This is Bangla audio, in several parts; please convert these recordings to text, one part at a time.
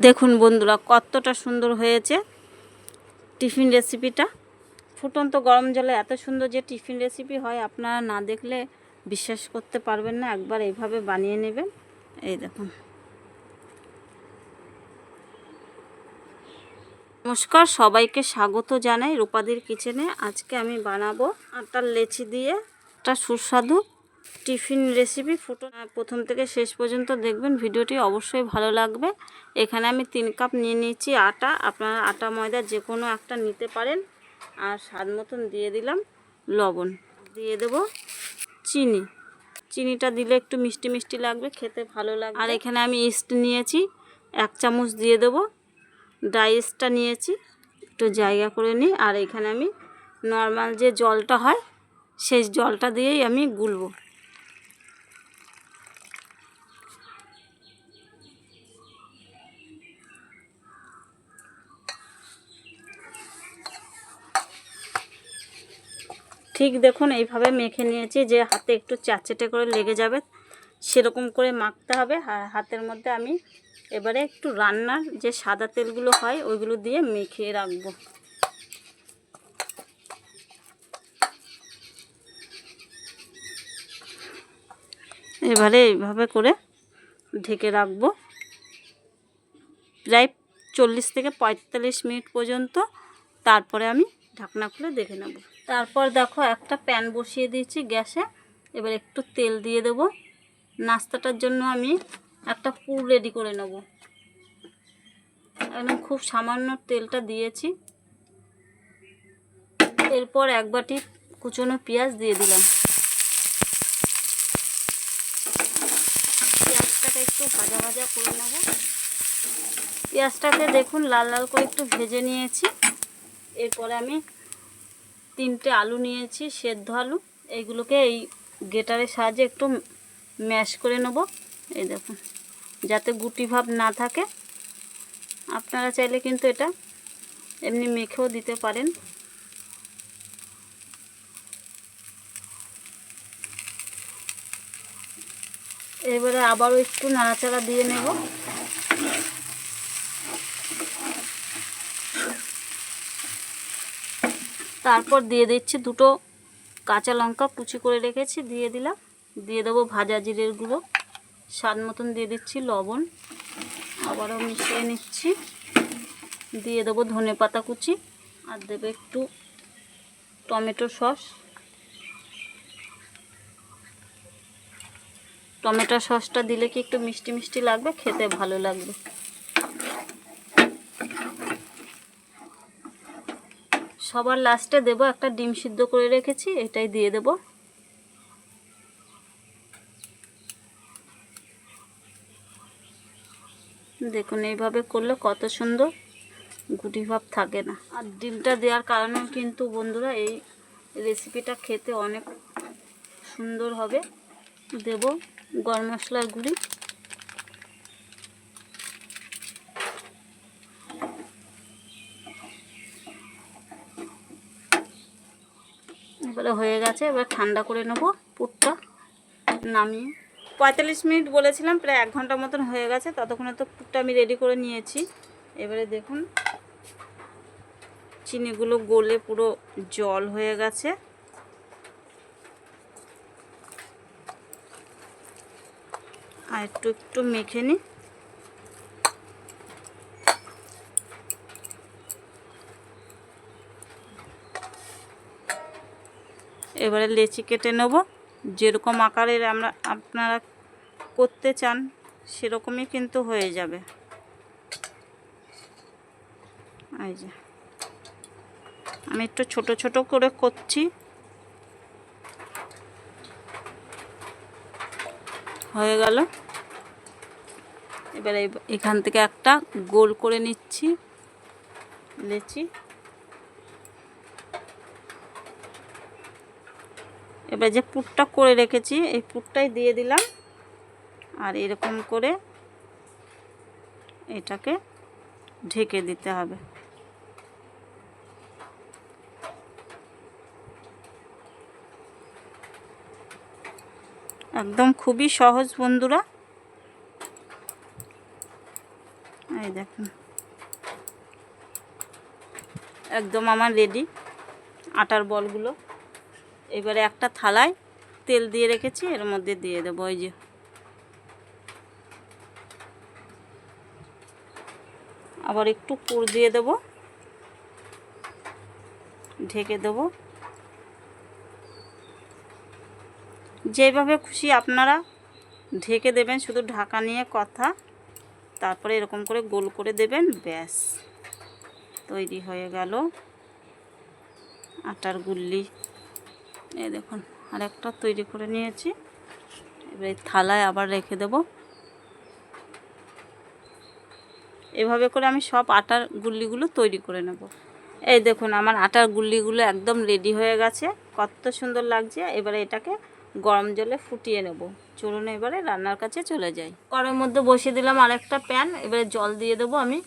দেখুন বন্ধুরা, কতটা সুন্দর হয়েছে টিফিন রেসিপিটা। ফুটন্ত গরম জলে এত সুন্দর যে টিফিন রেসিপি হয়, আপনারা না দেখলে বিশ্বাস করতে পারবেন না। একবার এইভাবে বানিয়ে নেবেন। এই দেখুন। নমস্কার, সবাইকে স্বাগত জানাই রূপাদির কিচেনে। আজকে আমি বানাবো আটার লেচি দিয়ে একটা সুস্বাদু টিফিন রেসিপি ফুটো প্রথম থেকে শেষ পর্যন্ত দেখবেন ভিডিওটি অবশ্যই ভালো লাগবে। এখানে আমি তিন কাপ নিয়ে নিয়েছি আটা। আপনারা আটা, ময়দা যে কোনো একটা নিতে পারেন। আর স্বাদ মতন দিয়ে দিলাম লবণ। দিয়ে দেব চিনি। চিনিটা দিলে একটু মিষ্টি মিষ্টি লাগবে, খেতে ভালো লাগবে। আর এখানে আমি ইস্ট নিয়েছি, এক চামচ দিয়ে দেবো। ড্রাই ইস্টটা নিয়েছি, একটু জায়গা করে নিই। আর এখানে আমি নর্মাল যে জলটা হয়, সেই জলটা দিয়েই আমি গুলবো। ঠিক দেখুন, এইভাবে মেখে নিয়েছি যে হাতে একটু চাচেটে করে লেগে যাবে, সেরকম করে মাখতে হবে। হাতের মধ্যে আমি এবারে একটু রান্নার যে সাদা তেলগুলো হয়, ওইগুলো দিয়ে মেখে রাখব। এবারে এইভাবে করে ঢেকে রাখব। প্রায় চল্লিশ থেকে পঁয়তাল্লিশ মিনিট পর্যন্ত, তারপরে আমি ঢাকনা খুলে দেখে নেব। তারপর দেখো একটা প্যান বসিয়ে দিয়েছি গ্যাসে। এবার একটু তেল দিয়ে দেব। নাস্তাটার জন্য আমি একটা পুর রেডি করে নেব। একদম খুব সামান্য তেলটা দিয়েছি। এরপর এক বাটি কুচনো পেঁয়াজ দিয়ে দিলাম। পেঁয়াজটাকে একটু ভাজা ভাজা করে নেব। পেঁয়াজটাকে দেখুন লাল লাল করে একটু ভেজে নিয়েছি। এরপরে আমি তিনটে আলু নিয়েছি, সেদ্ধ আলু। এইগুলোকে এই গেটারের সাহায্যে একটু ম্যাশ করে নেব। এই দেখুন, যাতে গুটি ভাব না থাকে। আপনারা চাইলে কিন্তু এটা এমনি মেখেও দিতে পারেন। এবারে আবারও একটু নাড়াচাড়া দিয়ে নেব। তারপর দিয়ে দিচ্ছি দুটো কাঁচা লঙ্কা কুচি করে রেখেছি, দিয়ে দিলাম। দিয়ে দেবো ভাজা জিরের গুঁড়ো। স্বাদ মতন দিয়ে দিচ্ছি লবণ। আবারও মিশিয়ে নিচ্ছি। দিয়ে দেবো ধনে পাতা কুচি আর দেবে একটু টমেটো সস। টমেটো সসটা দিলে কি একটু মিষ্টি মিষ্টি লাগবে? খেতে ভালো লাগবে। সবার লাস্টে দেব একটা ডিম সিদ্ধ করে রেখেছি, এটাই দিয়ে দেব। দেখুন, এইভাবে করলে কত সুন্দর গুটি ভাব থাকে না। আর ডিমটা দেওয়ার কারণেও কিন্তু বন্ধুরা এই রেসিপিটা খেতে অনেক সুন্দর হবে। দেব গরম মশলার গুঁড়ি। এবারে হয়ে গেছে, এবার ঠান্ডা করে নেব পুরটা, নামিয়ে। পঁয়তাল্লিশ মিনিট বলেছিলাম, প্রায় এক ঘণ্টা মতন হয়ে গেছে, ততক্ষণে তো পুরটা আমি রেডি করে নিয়েছি। এবারে দেখুন, চিনিগুলো গলে পুরো জল হয়ে গেছে। আর একটু একটু মেখে নিই। এবারে লেচি কেটে নেব। যেরকম আকারের আমরা, আপনারা করতে চান, সেরকমই কিন্তু হয়ে যাবে। এই যে। আমি একটু ছোট ছোট করে করছি। হয়ে গেল। এবারে এখান থেকে একটা গোল করে নিচ্ছি লেচি। এবার যে পুরটা করে রেখেছি, এই পুরটাই দিয়ে দিলাম। আর এরকম করে এটাকে ঢেকে দিতে হবে। একদম খুবই সহজ বন্ধুরা। এই দেখুন। একদম আমার রেডি আটার বলগুলো। এবারে একটা থালায় তেল দিয়ে রেখেছি, এর মধ্যে দিয়ে দেবো ওই যে। আবার একটু পুর দিয়ে দেব, ঢেকে দেব। যেভাবে খুশি আপনারা ঢেকে দেবেন, শুধু ঢাকা নিয়ে কথা, তারপরে এরকম করে গোল করে দেবেন, ব্যাস। তৈরি হয়ে গেল আটার গুল্লি। এই দেখুন আর একটা তৈরি করে নিয়েছি। এবার থালায় আবার রেখে দেব। এভাবে করে আমি সব আটার গুল্লিগুলো তৈরি করে নেব। এই দেখুন, আমার আটার গুল্লিগুলো একদম রেডি হয়ে গেছে। কত সুন্দর লাগছে। এবারে এটাকে গরম জলে ফুটিয়ে নেব। চলুন এবারে রান্নার কাছে চলে যাই। কড়ার মধ্যে বসিয়ে দিলাম আরেকটা প্যান। এবারে জল দিয়ে দেবো আমি।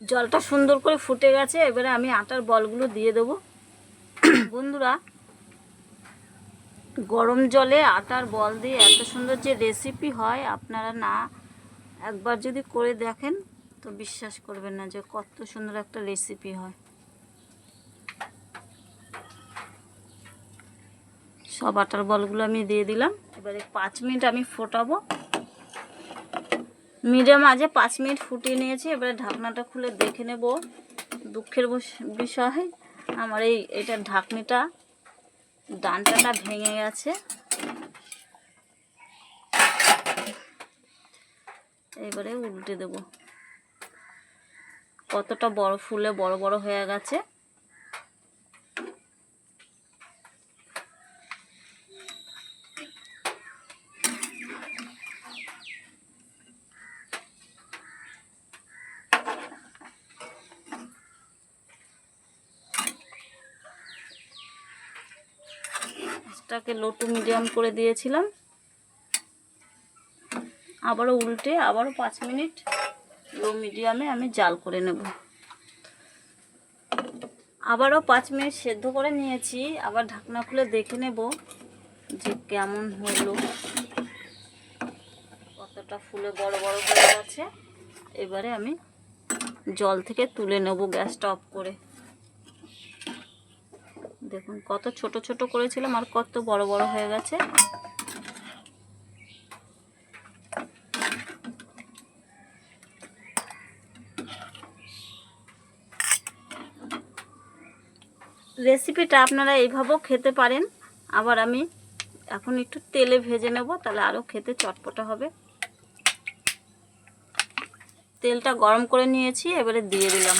জলটা সুন্দর করে ফুটে গেছে, এবারে আমি আটার বলগুলো দিয়ে দেবো। বন্ধুরা, গরম জলে আটার বল দিয়ে এত সুন্দর যে রেসিপি হয়, আপনারা না একবার যদি করে দেখেন, তো বিশ্বাস করবেন না যে কত সুন্দর একটা রেসিপি হয়। সব আটার বলগুলো আমি দিয়ে দিলাম। এবারে পাঁচ মিনিট আমি ফোটাবো। মিডিয়াম আজে পাঁচ মিনিট ফুটিয়ে নিয়েছি, এবারে ঢাকনাটা খুলে দেখে নেব দুঃখের বিষয়। আমার এই এটা ঢাকনিটা, ডানটাটা ভেঙে গেছে। এবারে উল্টে দেব। কতটা বড় ফুলে বড় বড় হয়ে গেছে। গ্যাসটাকে লো টু মিডিয়াম করে দিয়েছিলাম। আবারও উল্টে, আবারও পাঁচ মিনিট লো মিডিয়ামে আমি জাল করে নেব। আবারও পাঁচ মিনিট সেদ্ধ করে নিয়েছি, আবার ঢাকনা খুলে দেখে নেব যে কেমন হলো। কতটা ফুলে বড় বড় হয়ে গেছে। এবারে আমি জল থেকে তুলে নেব গ্যাসটা অফ করে। দেখুন, কত ছোট ছোট করেছিলাম আর কত বড় বড় হয়ে গেছে। রেসিপিটা আপনারা এইভাবেও খেতে পারেন। আবার আমি এখন একটু তেলে ভেজে নেব, তাহলে আরও খেতে চটপটা হবে। তেলটা গরম করে নিয়েছি, এবারে দিয়ে দিলাম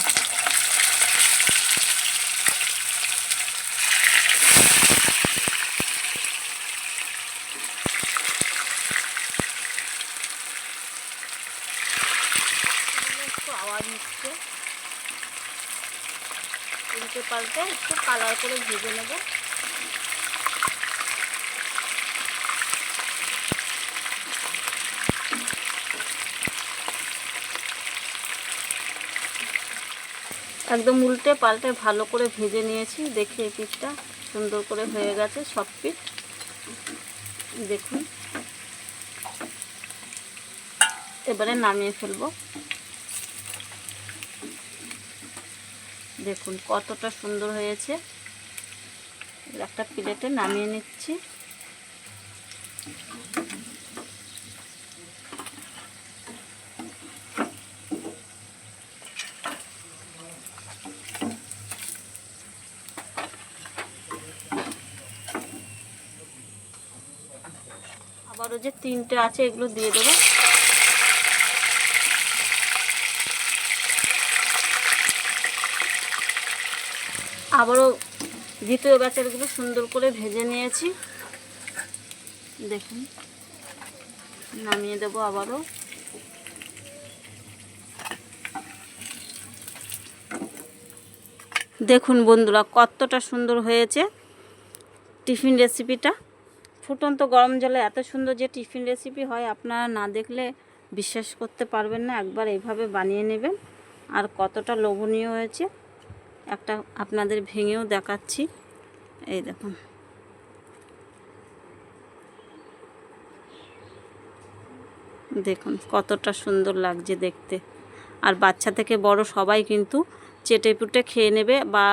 একটু আওয়াজ নিচ্ছে উল্টে পাল্টে একটু কালার করে ভেজে নেব। একদম উল্টে পাল্টে ভালো করে ভেজে নিয়েছি। দেখি এই পিঠটা সুন্দর করে হয়ে গেছে সব পিঠ। দেখুন। এবারে নামিয়ে ফেলব। দেখুন, কতটা সুন্দর হয়েছে। একটা প্লেটে নামিয়ে নিচ্ছি। আবারও যে তিনটে আছে, এগুলো দিয়ে দেবো। আবারও দ্বিতীয় ব্যাচেরগুলো সুন্দর করে ভেজে নিয়েছি। দেখুন, নামিয়ে দেবো আবারও। দেখুন বন্ধুরা, কতটা সুন্দর হয়েছে টিফিন রেসিপিটা। ফুটন্ত গরম জলে এত সুন্দর যে টিফিন রেসিপি হয়, আপনারা না দেখলে বিশ্বাস করতে পারবেন না, একবার এইভাবে বানিয়ে নেবেন। আর কতটা লোভনীয় হয়েছে। একটা আপনাদের ভেঙেও দেখাচ্ছি। এই দেখুন। দেখুন, কতটা সুন্দর লাগছে দেখতে। আর বাচ্চা থেকে বড় সবাই কিন্তু চেটে পুটে খেয়ে নেবে বা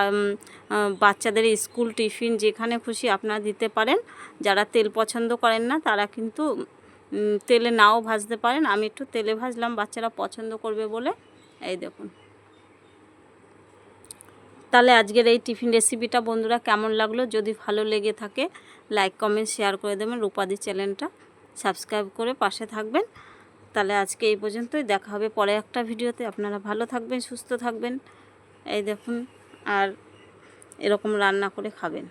বাচ্চাদের স্কুল টিফিন যেখানে খুশি আপনারা দিতে পারেন। যারা তেল পছন্দ করেন না, তারা কিন্তু তেলে নাও ভাজতে পারেন। আমি একটু তেলে ভাজলাম, বাচ্চারা পছন্দ করবে বলে। এই দেখুন। তাহলে আজকের এই টিফিন রেসিপিটা বন্ধুরা কেমন লাগল? যদি ভালো লেগে থাকে লাইক কমেন্ট শেয়ার করে দেবেন। রূপাদি চ্যানেলটা সাবস্ক্রাইব করে পাশে থাকবেন। তাহলে আজকে এই পর্যন্তই। দেখা হবে পরে একটা ভিডিওতে। আপনারা ভালো থাকবেন, সুস্থ থাকবেন। এই দেখুন, আর এরকম রান্না করে খাবেন।